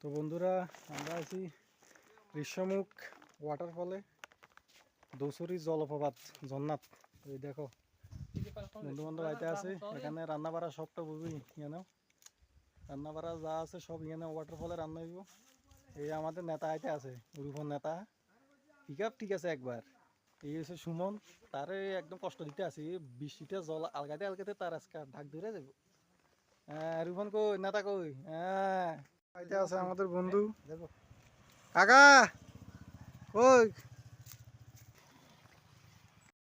তো বন্ধুরা, আমরা আছি গ্রীষ্মমুখ ওয়াটারফলে দোসরি জলপ্রপাত জন্নাথ এই দেখো বন্ধু বান্ধব আইতে আছে, এখানে রান্না বাড়া সবটা বুঝবি এখানেও রান্না বাড়া যা আছে সব এখানে ওয়াটারফলে রান্না হইব। এই আমাদের নেতা আইতে আছে রূপন নেতা। পিক ঠিক আছে একবার। এই হচ্ছে সুমন, তারে একদম কষ্ট দিতে আছে। বৃষ্টিটা জল আলগাতে আলগাতে তার আজকে ঢাক ধরে যাব হ্যাঁ রূপন কই, নেতা কই? হ্যাঁ। আছে আমাদের বন্ধু। কাকা কই?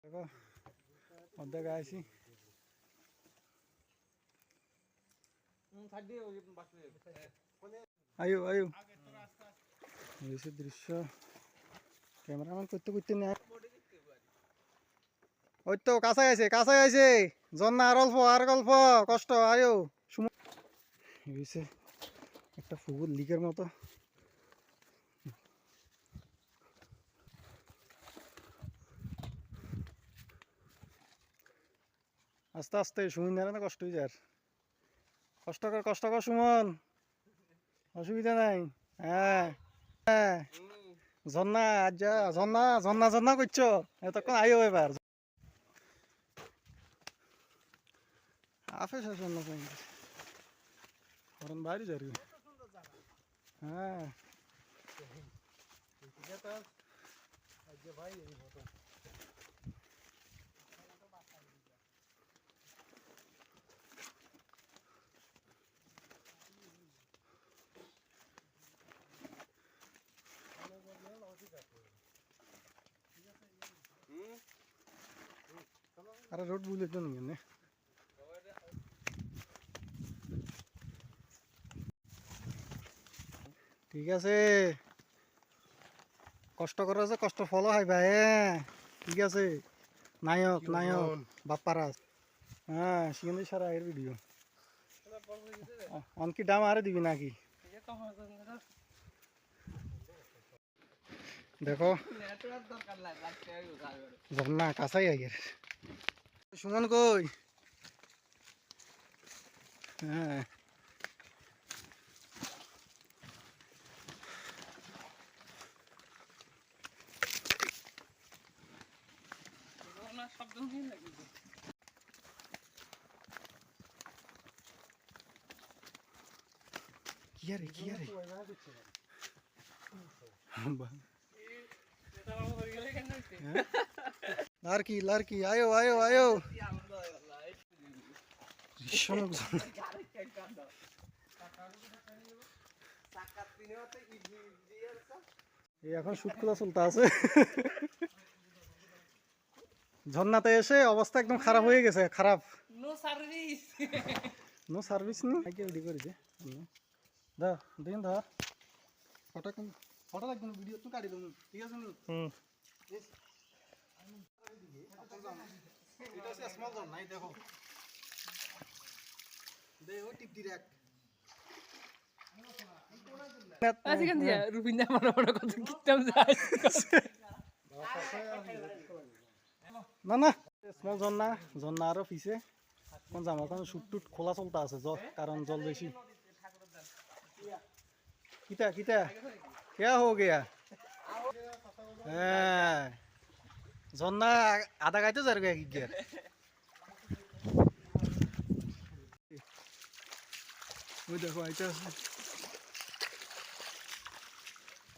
দেখো অর্ধেক আয়ু আয়ু। হয়েছে দৃশ্য। ক্যামেরাম্যান করতে করতে নেয়। ওই তো কাছাই আছে কাছাই আছে। জন্না আর অল্প আর অল্প কষ্ট আয়ো। হয়েছে একটা ফুগুর লিকের মতো। আস্তে আস্তে, সুমন জানে না কষ্ট হয়ে যার কষ্ট কর কষ্ট কর সুমন। অসুবিধা নাই। হ্যাঁ হ্যাঁ। ঝর্ণা আজ্জা ঝর্ণা ঝর্ণা ঝর্ণা করছ। এতক্ষণ আইও এবার। আফে শেষ অন্য কারণ বাইরে যাবি। হ্যাঁ আরে রোড বুঝলে তো ঠিক আছে। কষ্ট করে আছে কষ্ট ফল হয় ভাই হ্যাঁ ঠিক আছে। নায়ক নায়ক বাপ্পারাজ। হ্যাঁ সিগন্দি সারা এর ভিডিও অনকি দাম আরে দিবি নাকি? দেখো ঝর্ণা কাছাই আগের সুমন কই? হ্যাঁ। কি আরে কি আরে লারকি লারকি আয়ো আয়ো আয়ো এই এখন শুট খোলা চলতে আছে। ঝর্ণাতে এসে অবস্থা একদম খারাপ হয়ে গেছে খারাপ। নো সার্ভিস নো সার্ভিস নি? আগে রেডি করেছে দা দিন ধর ফটো কোন ফটো লাগবে ভিডিও তো কাটি দেবো। ঠিক আছে নি? হুম। এটা হচ্ছে স্মল জন নাই দেখো। দেখো টিপ ডিরেক্ট আজকাল দিয়া? রুবিনা মনে মনে কত কিতাম যায়। না না। স্মল আরও পিছে। কোন জামা কারণ শুট টুট খোলা চলতে আছে জল কারণ জল বেশি। কিতা কিতা क्या हो गया হ্যাঁ ঝর্ণা আধা গাইতে যার গে গিয়ার ওই দেখো আইতে আছে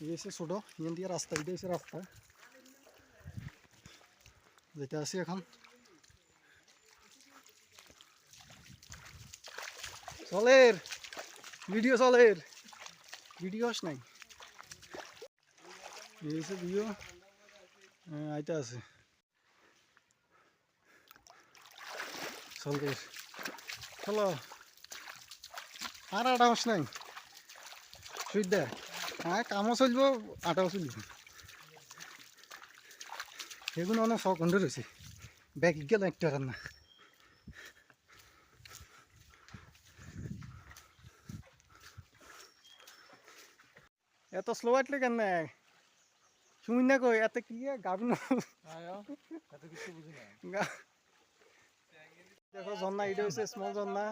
এই এসে ছোট ইয়ান দিয়ে রাস্তা এটা এসে রাস্তা যেতে আছি এখন চলের ভিডিও চলের ভিডিও আস নাই? এই হচ্ছে ভিডিও আইতে আছে। চলের চলো। আর আটা মাস নাই। সুবিধা হ্যাঁ কামও চলব, আটাও চলব। সেগুলো অনেক শখ ঘণ্টা রয়েছে ব্যাগ গেল একটা রান্না এত স্লো আটলে কেন শুনি না কই এত কি গাবি দেখো ঝর্ণা এটা হচ্ছে স্মল ঝর্ণা।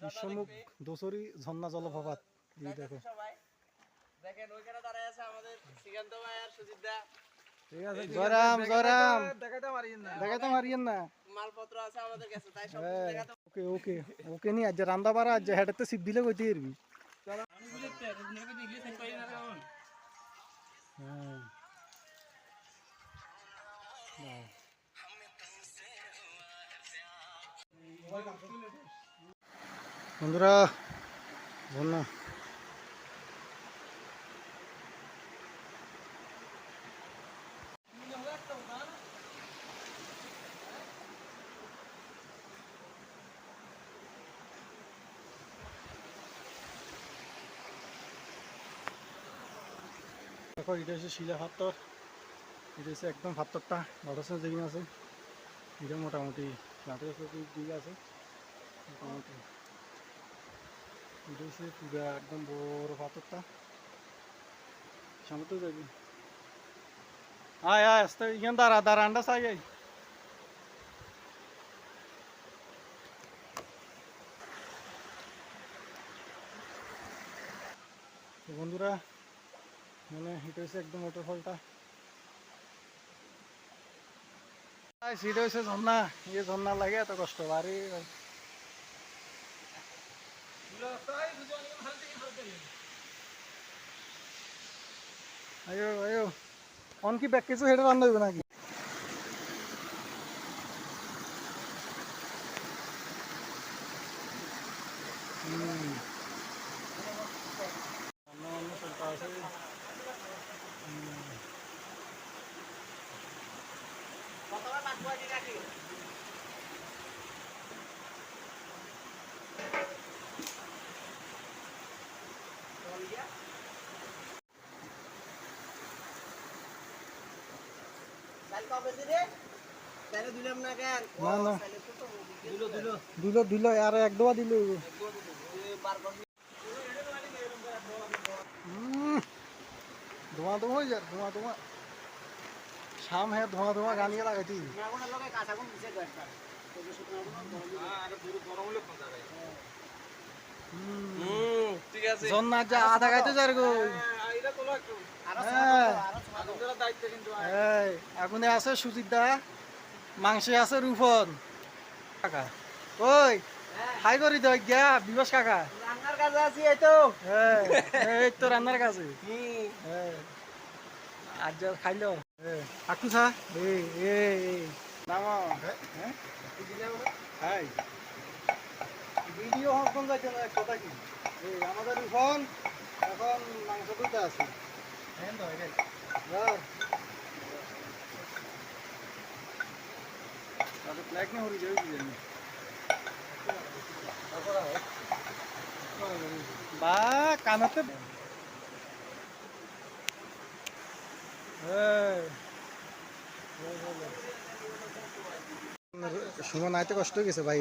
বিশ্বমুখ দোসরি ঝর্ণা জলপ্রপাত এই দেখো। দেখেন ওইখানে দাঁড়ায় আছে আমাদের শ্রীকান্ত ভাই আর সুজিত দা। ঠিক আছে জয়রাম জয়রাম। না। দেখাইতে মারিয়েন না। মালপত্র আছে আমাদের কাছে তাই সব। দেখাতে ওকে ওকে ওকে নি আজ রান্দা বাড়া আজ হেডাতে সিপ দিলে কইতে পারবি হ্যাঁ বাহ। বন্ধুরা বন্যা দেখো এটা হচ্ছে শিলা পাথর। এটা হচ্ছে একদম পাথরটা বড় যেদিন আছে, এটা মোটামুটি ফ্ল্যাটের দিকে আছে, মোটামুটি। এটা হচ্ছে পুরা একদম বড় পাথরটা। সামনে তো যাবি। আয় আয়, আস্তে ইখান দাঁড়া দাঁড়া, আন্ডা চাই তো বন্ধুরা মানে এটা হচ্ছে একদম ওয়াটারফলটা সেটা হচ্ছে ঝর্ণা ইয়ে ঝর্ণা লাগে, এত কষ্ট, বাড়ি আয়ো আয়ো অন কি ব্যাগ কিছু হেঁটে রান্না হইবে নাকি হুম। রান্না বান্না চলতে আছে। হুম। চাল কবে দিলে দিলো আর এক দোয়া দিল ধোঁয়া ধোঁয়া যায় ধোঁয়া ধোঁয়া। শাম হ্যাঁ ধোঁয়া ধোঁয়া গানিয়ে লাগাইতি। জন্নার যা আধা খাইতে যার গো। আরও হ্যাঁ। আরও এই আগুনে আছে সুজিত দা মাংসে আছে রূপন। কাকা ওই হাই করি তো গিয়া বিবাস কাকা। রান্নার কাজে আছি এই তো। হ্যাঁ এই তো রান্নার হ্যাঁ। আজ যা খাইলো? আকু সা এই এই এই। নামা। হ্যাঁ হাই। ভিডিও হকন যাইতে না কথা কি? এই আমাদের ফোন এখন মাংস দুটো আছে। হ্যাঁ তো এই তাহলে ব্ল্যাক না হরি যাবে কি জানি বা কানাতে সুমন আইতে কষ্ট হয়ে গেছে ভাই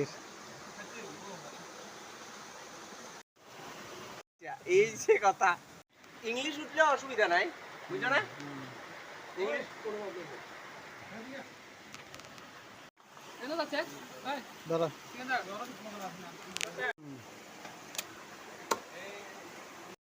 এই যে কথা ইংলিশ উঠলে অসুবিধা নাই বুঝছ না? ইংলিশ দাদা